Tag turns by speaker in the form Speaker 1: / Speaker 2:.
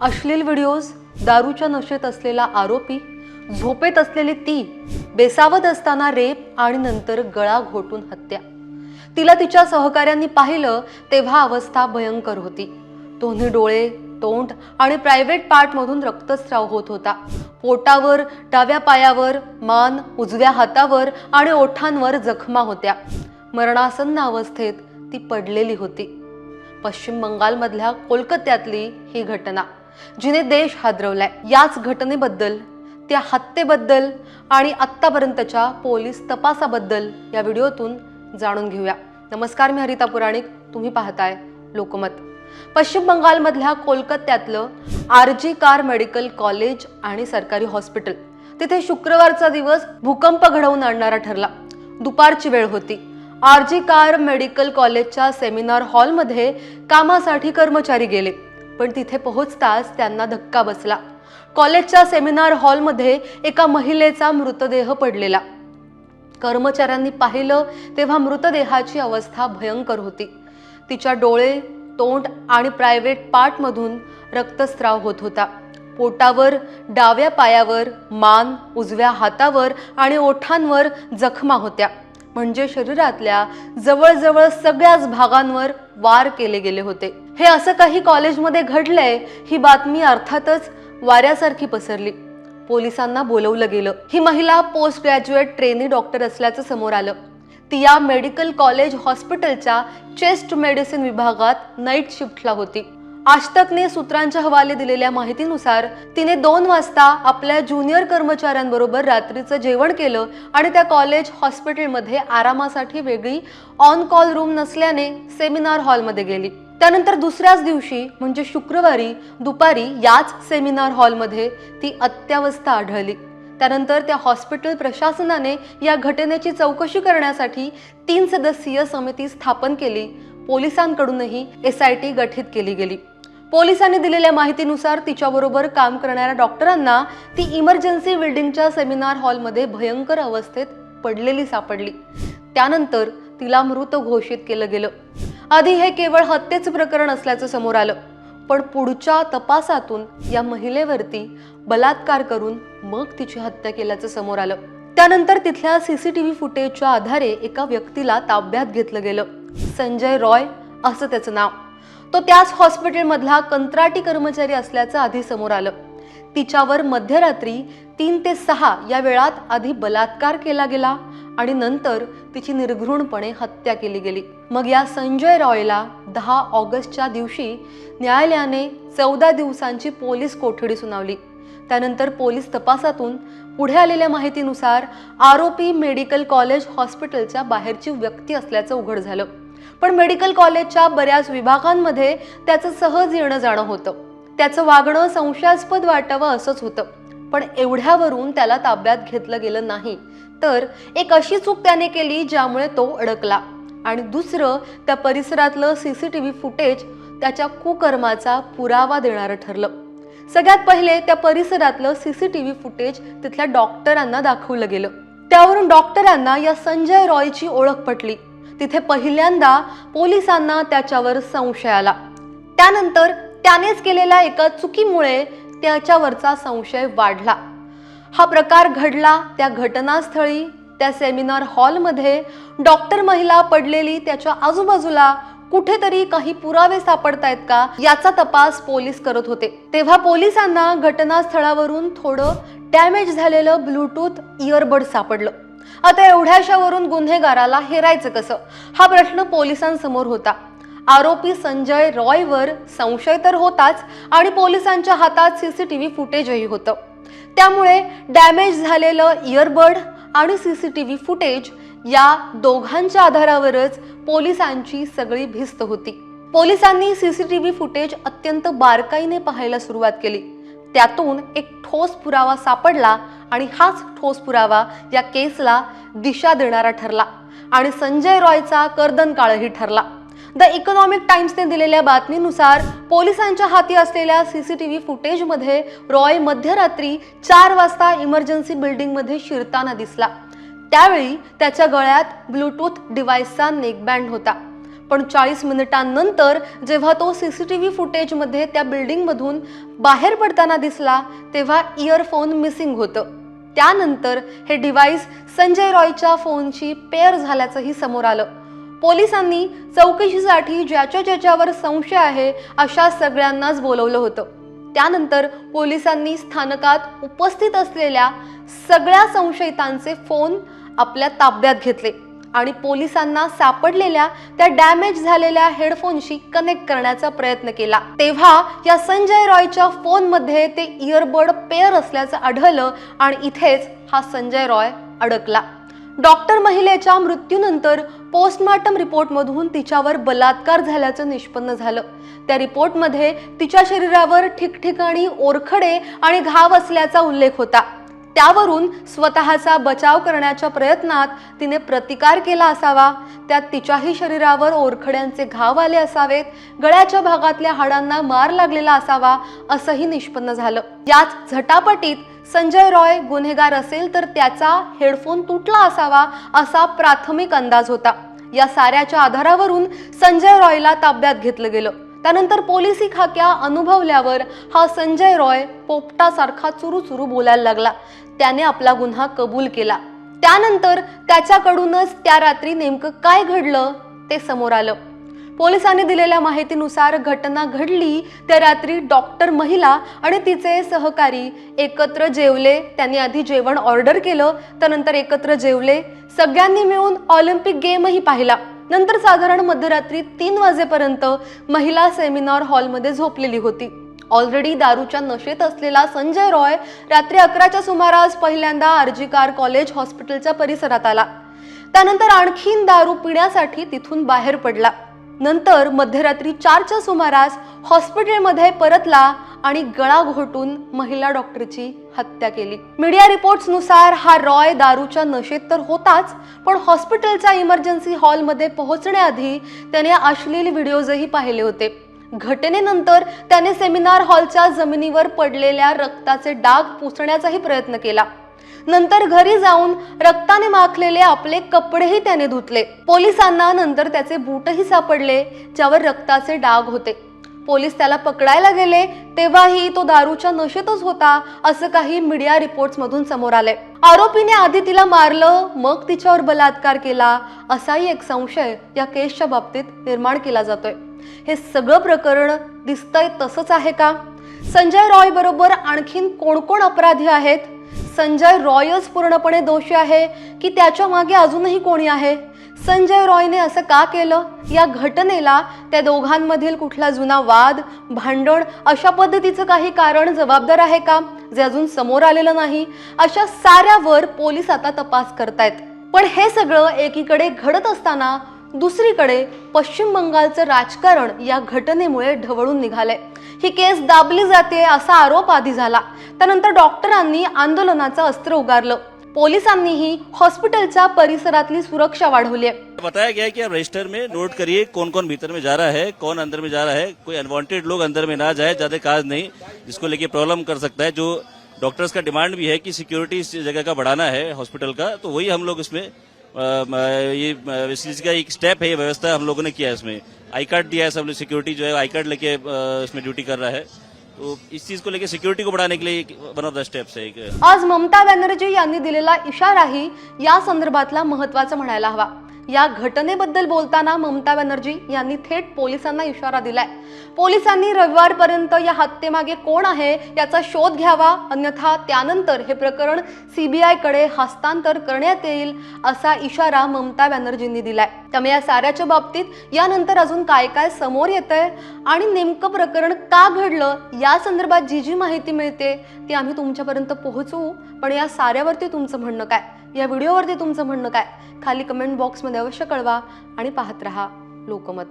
Speaker 1: अश्लील व्हिडिओज दारूच्या नशेत असलेला आरोपी झोपेत असलेली ती बेसावत असताना रेप आणि नंतर गळा घोटून हत्या. तिला तिच्या सहकाऱ्यांनी पाहिलं तेव्हा अवस्था भयंकर होती. दोन्ही डोळे तोंड आणि प्रायव्हेट पार्टमधून रक्तस्राव होत होता. पोटावर डाव्या पायावर मान उजव्या हातावर आणि ओठांवर जखमा होत्या. मरणासन्न अवस्थेत ती पडलेली होती. पश्चिम बंगालमधल्या कोलकात्यातली ही घटना. जिने देश हादरवलाय याच घटनेबद्दल त्या हत्येबद्दल आणि आत्तापर्यंतच्या पोलीस तपासाबद्दल या व्हिडिओतून जाणून घेऊया. नमस्कार मी हरिता पुराणिक. तुम्ही पाहताय लोकमत. पश्चिम बंगालमधल्या कोलकात्यातलं R G Kar medical college आणि सरकारी हॉस्पिटल. तिथे शुक्रवारचा दिवस भूकंप घडवून आणणारा ठरला. दुपारची वेळ होती. आर जी कार मेडिकल कॉलेजच्या सेमिनार हॉलमध्ये कामासाठी कर्मचारी गेले. पण तिथे पोहोचताच त्यांना धक्का बसला. कॉलेजच्या सेमिनार हॉलमध्ये एका महिलेचा मृतदेह पडलेला. कर्मचाऱ्यांनी पाहिलं तेव्हा मृतदेहाची अवस्था भयंकर होती. तिच्या डोळे तोंड आणि प्रायव्हेट पार्टमधून रक्तस्राव होत होता. पोटावर डाव्या पायावर मान उजव्या हातावर आणि ओठांवर जखमा होत्या. म्हणजे शरीरातल्या जवळजवळ सगळ्याच भागांवर वार केले गेले होते. हे असं काही कॉलेजमध्ये घडलंय ही बातमी अर्थातच वाऱ्यासारखी पसरली. पोलिसांना बोलवलं गेलं. ही महिला पोस्ट ग्रॅज्युएट ट्रेनी डॉक्टर असल्याचं समोर आलं. ती या मेडिकल कॉलेज हॉस्पिटलच्या चेस्ट मेडिसिन विभागात नाईट शिफ्टला होती. आजतकने सूत्रांच्या हवाले दिलेल्या माहितीनुसार तिने दोन वाजता आपल्या ज्युनियर कर्मचाऱ्यांबरोबर रात्रीचं जेवण केलं आणि त्या कॉलेज हॉस्पिटलमध्ये आरामासाठी वेगळी ऑन कॉल रूम नसल्याने सेमिनार हॉलमध्ये गेली. त्यानंतर दुसऱ्याच दिवशी म्हणजे शुक्रवारी दुपारी याच सेमिनार हॉलमध्ये ती अत्यावस्था आढळली. त्यानंतर त्या हॉस्पिटल प्रशासनाने या घटनेची चौकशी करण्यासाठी तीन सदस्यीय समिती स्थापन केली. पोलिसांकडूनही एस आय टी गठीत केली गेली. पोलिसांनी दिलेल्या माहितीनुसार तिच्याबरोबर काम करणाऱ्या डॉक्टरांना ती इमर्जन्सी बिल्डिंगच्या सेमिनार हॉलमध्ये भयंकर अवस्थेत पडलेली सापडली. त्यानंतर तिला मृत घोषित केलं गेलं. आधी हे केवळ हत्येचं प्रकरण असल्याचं समोर आलं. पण पुढच्या तपासातून या महिलेवरती बलात्कार करून मग तिची हत्या केल्याचं समोर आलं. त्यानंतर तिथल्या सीसीटीव्ही फुटेजच्या आधारे एका व्यक्तीला ताब्यात घेतलं गेलं. संजय रॉय असं त्याचं नाव. तो त्याच हॉस्पिटलमधला कंत्राटी कर्मचारी असल्याचं आधी समोर आलं. तिच्यावर मध्यरात्री तीन ते सहा या वेळात आधी बलात्कार केला गेला आणि नंतर तिची निर्घृणपणे हत्या केली गेली. मग या संजय रॉयला दहा ऑगस्टच्या दिवशी न्यायालयाने चौदा दिवसांची पोलीस कोठडी सुनावली. त्यानंतर पोलीस तपासातून पुढे आलेल्या माहितीनुसार आरोपी मेडिकल कॉलेज हॉस्पिटलच्या बाहेरची व्यक्ती असल्याचं उघड झालं. पण मेडिकल कॉलेजच्या बऱ्याच विभागांमध्ये त्याचं सहज येणं जाणं होतं. त्याचं वागणं संशयास्पद वाटावं असंच होतं. पण एवढ्यावरून त्याला ताब्यात घेतलं गेलं नाही. तर एक अशी चूक त्याने केली ज्यामुळे तो अडकला. आणि दुसरं त्या परिसरातलं C C T V footage त्याच्या कुकर्माचा पुरावा देणारं ठरलं. सगळ्यात पहिले त्या परिसरातलं C C T V footage तिथल्या डॉक्टरांना दाखवलं गेलं. त्यावरून डॉक्टरांना या संजय रॉयची ओळख पटली. तिथे पहिल्यांदा पोलिसांना त्याच्यावर संशय आला. त्यानंतर त्यानेच केलेल्या एका चुकीमुळे त्याच्यावरचा संशय वाढला. हा प्रकार घडला त्या घटनास्थळी त्या सेमिनार हॉलमध्ये. डॉक्टर महिला पडलेली त्याच्या आजूबाजूला कुठेतरी काही पुरावे सापडतायत का याचा तपास पोलीस करत होते. तेव्हा पोलिसांना घटनास्थळावरून थोडं डॅमेज झालेलं ब्लूटूथ इयरबड सापडलं. आता एवढ्याशावरून गुन्हेगाराला हेरायचं कसं? हा प्रश्न पोलिसांसमोर होता. आरोपी संजय रॉयवर संशय तर होताच आणि पोलिसांच्या हातात सीसीटीव्ही फुटेजही होतं. त्यामुळे डॅमेज झालेलं इयरबड आणि सीसीटीव्ही फुटेज या दोघांच्या आधारावरच पोलिसांची सगळी भिस्त होती. पोलिसांनी सीसीटीव्ही फुटेज अत्यंत बारकाईने पाहायला सुरुवात केली. त्यातून एक ठोस पुरावा सापडला आणि हाच ठोस पुरावा या केसला दिशा देणारा ठरला. आणि संजय रॉयचा कर्दन काळही ठरला. द इकॉनॉमिक टाइम्सने दिलेल्या बातमीनुसार पोलिसांच्या हाती असलेल्या सीसीटीव्ही फुटेजमध्ये रॉय मध्यरात्री चार वाजता इमर्जन्सी बिल्डिंगमध्ये शिरताना दिसला. त्यावेळी त्याच्या गळ्यात ब्लूटूथ डिव्हाइसचा नेकबँड होता. पण चाळीस मिनिटांनंतर जेव्हा तो सीसीटीव्ही फुटेजमध्ये त्या बिल्डिंगमधून बाहेर पडताना दिसला तेव्हा इयरफोन मिसिंग होतं. त्यानंतर हे डिव्हाइस संजय रॉयच्या फोनशी पेअर झाल्याचंही समोर आलं. पोलिसांनी चौकशीसाठी ज्याच्या ज्याच्यावर संशय आहे अशा सगळ्यांनाच बोलवलं होतं. त्यानंतर पोलिसांनी स्थानकात उपस्थित असलेल्या सगळ्या संशयितांचे फोन आपल्या ताब्यात घेतले. आणि पोलिसांना सापडलेल्या त्या डॅमेज झालेल्या हेडफोनशी कनेक्ट करण्याचा प्रयत्न केला. तेव्हा या संजय रॉयच्या फोनमध्ये ते इयरबड पेअर असल्याचं आढळलं आणि इथेच हा संजय रॉय अडकला. डॉक्टर महिलेच्या मृत्यूनंतर पोस्टमार्टम रिपोर्टमधून तिच्यावर बलात्कार झाल्याचं निष्पन्न झालं. त्या रिपोर्टमध्ये तिच्या शरीरावर ठिकठिकाणी ओरखडे आणि घाव असल्याचा उल्लेख होता. त्यावरून स्वतःचा बचाव करण्याच्या प्रयत्नात तिने प्रतिकार केला असावा. त्यात तिच्याही शरीरावर ओरखड्यांचे घाव आले असावेत. गळ्याच्या भागातल्या हाडांना मार लागलेला असावा असंही निष्पन्न झालं. याच झटापटीत संजय रॉय गुन्हेगार असेल तर त्याचा हेडफोन तुटला असावा असा प्राथमिक अंदाज होता. या साऱ्याच्या आधारावरून संजय रॉयला ताब्यात घेतलं गेलं. त्यानंतर पोलिसी खाक्या अनुभवल्यावर हा संजय रॉय पोपटासारखा चुरू चुरू बोलायला लागला. त्याने आपला गुन्हा कबूल केला. त्यानंतर त्याच्याकडूनच त्या रात्री नेमकं काय घडलं ते समोर आलं. पोलिसांनी दिलेल्या माहितीनुसार घटना घडली त्या रात्री डॉक्टर महिला आणि तिचे सहकारी एकत्र जेवले. त्यांनी आधी जेवण ऑर्डर केलं त्यानंतर एकत्र जेवले. सगळ्यांनी मिळून ऑलिम्पिक गेमही पाहिला. नंतर साधारण मध्यरात्री तीन वाजेपर्यंत महिला सेमिनार हॉलमध्ये झोपलेली होती. ऑलरेडी दारूच्या नशेत असलेला संजय रॉय रात्री अकराच्या सुमारास पहिल्यांदा आरजीकार कॉलेज हॉस्पिटलच्या परिसरात आला. त्यानंतर आणखीन दारू पिण्यासाठी तिथून बाहेर पडला. नंतर मध्यरात्री चारच्या सुमारास हॉस्पिटलमध्ये परतला आणि गळा घोटून महिला डॉक्टरची हत्या केली. मीडिया रिपोर्ट्सनुसार हा रॉय दारूच्या नशेत तर होताच पण हॉस्पिटलच्या इमर्जन्सी हॉलमध्ये पोहोचण्याआधी त्याने अश्लील व्हिडिओजही पाहिले होते. घटनेनंतर त्याने सेमिनार हॉलच्या जमिनीवर पडलेल्या रक्ताचे डाग पुसण्याचाही प्रयत्न केला. नंतर घरी जाऊन रक्ताने माखलेले आपले कपडेही त्याने धुतले. पोलिसांना नंतर त्याचे बूटही सापडले ज्यावर रक्ताचे डाग होते. पोलीस त्याला पकडायला गेले तेव्हाही तो दारूच्या नशेतच होता असं काही मीडिया रिपोर्ट्स मधून समोर आले आरोपीने आधी तिला मारलं मग तिच्यावर बलात्कार केला असाही एक संशय या केसच्या बाबतीत निर्माण केला जातोय. हे सगळं प्रकरण दिसतंय तसंच आहे का? संजय रॉय बरोबर आणखीन कोण कोण अपराधी आहेत? संजय रॉयच पूर्णपणे दोषी आहे की त्याच्यामागे अजूनही कोणी आहे? संजय रॉयने असं का केलं? या घटनेला त्या दोघांमधील कुठला जुना वाद भांडण अशा पद्धतीचं काही कारण जबाबदार आहे का? जे अजून समोर आलेलं नाही. अशा साऱ्यावर पोलीस आता तपास करतायत. पण हे सगळं एकीकडे घडत असताना दुसरीकडे पश्चिम बंगालचं राजकारण या घटनेमुळे ढवळून निघालंय. ही केस दाबली जाते असा आरोप आधी झाला. त्यानंतर डॉक्टरांनी आंदोलनाचं अस्त्र उगारलं. पोलिसांनीही हॉस्पिटलच्या परिसरातली सुरक्षा वाढवली आहे.
Speaker 2: बताया गया कि आप रजिस्टर में नोट करिए कौन कौन भीतर में जा रहा है कौन अंदर में जा रहा है। कोई अनवांटेड लोग अंदर में ना जाए ज्यादा काज नहीं जिसको लेके प्रॉब्लम कर सकता है। जो डॉक्टर्स का डिमांड भी है कि सिक्योरिटी इस जगह का बढ़ाना है हॉस्पिटल का तो वही हम लोग इसमें ये इस चीज का एक स्टेप है ये व्यवस्था हम लोगों ने किया है इसमें। आई कार्ड दिया है सब लोग सिक्योरिटी जो है आई कार्ड लेके इसमें ड्यूटी कर रहा है। तो इस चीज को लेके सिक्योरिटी को बढ़ाने के लिए वन ऑफ द स्टेप्स है
Speaker 1: आज ममता बॅनर्जी यांनी दिलेला इशाराही या संदर्भातला महत्त्वाचा म्हणायला हवा. या घटनेबद्दल बोलताना ममता बॅनर्जी यांनी थेट पोलिसांना इशारा दिलाय. पोलिसांनी रविवारपर्यंत या हत्येमागे कोण आहे याचा शोध घ्यावा अन्यथा त्यानंतर हे प्रकरण सीबीआयकडे हस्तांतर करण्यात येईल असा इशारा ममता बॅनर्जींनी दिलाय. त्यामुळे या साऱ्याच्या बाबतीत यानंतर अजून काय काय समोर येत आहे आणि नेमकं प्रकरण का घडलं या संदर्भात जी जी माहिती मिळते ती आम्ही तुमच्यापर्यंत पोहोचवू पण या साऱ्यावरती तुमचं म्हणणं काय? या व्हिडिओवरती तुमचं म्हणणं काय? खाली कमेंट बॉक्समध्ये अवश्य कळवा आणि पाहत रहा लोकमत.